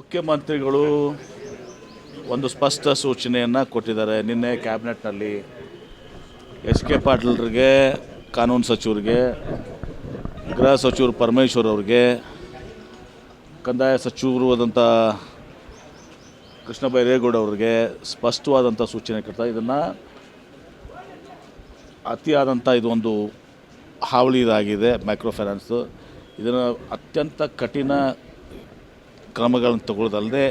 ಮುಖ್ಯಮಂತ್ರಿಗಳು ಒಂದು ಸ್ಪಷ್ಟ ಸೂಚನೆಯನ್ನು ಕೊಟ್ಟಿದ್ದಾರೆ. ನಿನ್ನೆ ಕ್ಯಾಬಿನೆಟ್ನಲ್ಲಿ ಎಸ್ ಕೆ ಪಾಟೀಲ್ರಿಗೆ, ಕಾನೂನು ಸಚಿವರಿಗೆ, ಗೃಹ ಸಚಿವರು ಪರಮೇಶ್ವರ್ ಅವ್ರಿಗೆ, ಕಂದಾಯ ಸಚಿವರು ಆದಂಥ ಕೃಷ್ಣ ಬೈರೇಗೌಡ ಅವ್ರಿಗೆ ಸ್ಪಷ್ಟವಾದಂಥ ಸೂಚನೆ ಕೊಡ್ತಾ ಇದನ್ನು ಅತಿಯಾದಂಥ ಇದೊಂದು ಹಾವಳಿ ಇದಾಗಿದೆ ಮೈಕ್ರೋ ಫೈನಾನ್ಸು. ಇದನ್ನು ಅತ್ಯಂತ ಕಠಿಣ ಕ್ರಮಗಳನ್ನು ತಗೊಳ್ಳೋದಲ್ಲದೆ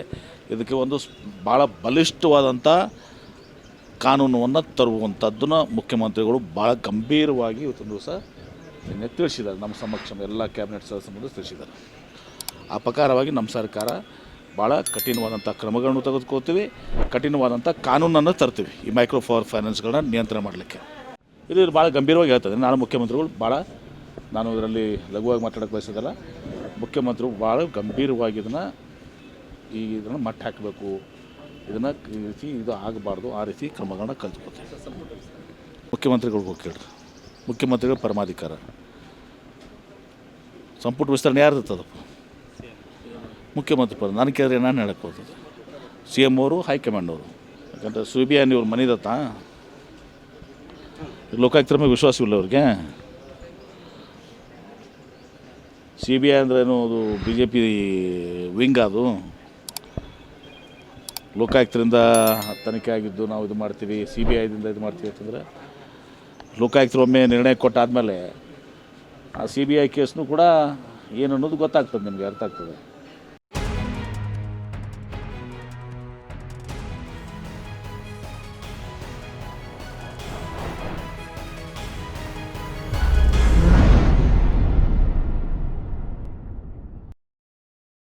ಇದಕ್ಕೆ ಒಂದು ಭಾಳ ಬಲಿಷ್ಠವಾದಂಥ ಕಾನೂನನ್ನು ತರುವಂಥದ್ದನ್ನು ಮುಖ್ಯಮಂತ್ರಿಗಳು ಭಾಳ ಗಂಭೀರವಾಗಿ ಇವತ್ತೊಂದು ದಿವಸ ನಿನ್ನೆ ತಿಳಿಸಿದ್ದಾರೆ. ನಮ್ಮ ಸಮಕ್ಷ ಎಲ್ಲ ಕ್ಯಾಬಿನೆಟ್ ಸದಸ್ಯ ಮುಂದೆ ತಿಳಿಸಿದ್ದಾರೆ. ಆ ಪ್ರಕಾರವಾಗಿ ನಮ್ಮ ಸರ್ಕಾರ ಭಾಳ ಕಠಿಣವಾದಂಥ ಕ್ರಮಗಳನ್ನು ತೆಗೆದುಕೊಳ್ತೀವಿ, ಕಠಿಣವಾದಂಥ ಕಾನೂನನ್ನು ತರ್ತೀವಿ ಈ ಮೈಕ್ರೋ ಪವರ್ ಫೈನಾನ್ಸ್ಗಳನ್ನ ನಿಯಂತ್ರಣ ಮಾಡಲಿಕ್ಕೆ. ಇದು ಭಾಳ ಗಂಭೀರವಾಗಿ ಹೇಳ್ತದೆ. ನಾನು ಮುಖ್ಯಮಂತ್ರಿಗಳು ಭಾಳ ನಾನು ಇದರಲ್ಲಿ ಲಘುವಾಗಿ ಮಾತಾಡೋಕ್ಕೆ ಬಯಸೋದಲ್ಲ ಮುಖ್ಯಮಂತ್ರಿಗಳು ಭಾಳ ಗಂಭೀರವಾಗಿ ಇದನ್ನು ಈ ಇದನ್ನು ಮಟ್ಟ ಹಾಕಬೇಕು. ಇದನ್ನು ಈ ರೀತಿ ಇದು ಆಗಬಾರ್ದು, ಆ ರೀತಿ ಕ್ರಮಗಳನ್ನ ಕಲ್ತ್ಕೊತೀವಿ ಮುಖ್ಯಮಂತ್ರಿಗಳಿಗೆ ಹೋಗಿ ಕೇಳ್ರಿ. ಮುಖ್ಯಮಂತ್ರಿಗಳ ಪರಮಾಧಿಕಾರ. ಸಂಪುಟ ವಿಸ್ತರಣೆ ಯಾರು ಇರ್ತದಪ್ಪ ಮುಖ್ಯಮಂತ್ರಿ ಪದ ನಾನು ಕೇಳಿದ್ರೆ ನಾನು ಹೇಳಕ್ಕೆ ಹೋಗ್ತದೆ ಸಿ ಎಂ ಅವರು, ಹೈಕಮಾಂಡ್ ಅವರು. ಯಾಕಂದರೆ ಸಿ ಬಿ ಐ ಇವ್ರ ಮನಿದತ್ತಾ. ಲೋಕಾಯುಕ್ತರ ಮೇಲೆ ವಿಶ್ವಾಸವಿಲ್ಲ ಅವ್ರಿಗೆ. ಸಿ ಬಿ ಐ ಅಂದ್ರೇನು ಅದು ಬಿ ಜೆ ಪಿ ವಿಂಗ್ ಅದು. ಲೋಕಾಯುಕ್ತರಿಂದ ತನಿಖೆ ಆಗಿದ್ದು ನಾವು ಇದು ಮಾಡ್ತೀವಿ, ಸಿ ಬಿ ಐದಿಂದ ಇದು ಮಾಡ್ತೀವಿ ಅಂತಂದರೆ ಲೋಕಾಯುಕ್ತರು ಒಮ್ಮೆ ನಿರ್ಣಯ ಕೊಟ್ಟಾದಮೇಲೆ ಆ ಸಿ ಬಿ ಐ ಕೇಸ್ನೂ ಕೂಡ ಏನು ಅನ್ನೋದು ಗೊತ್ತಾಗ್ತದೆ, ನಿಮಗೆ ಅರ್ಥ ಆಗ್ತದೆ.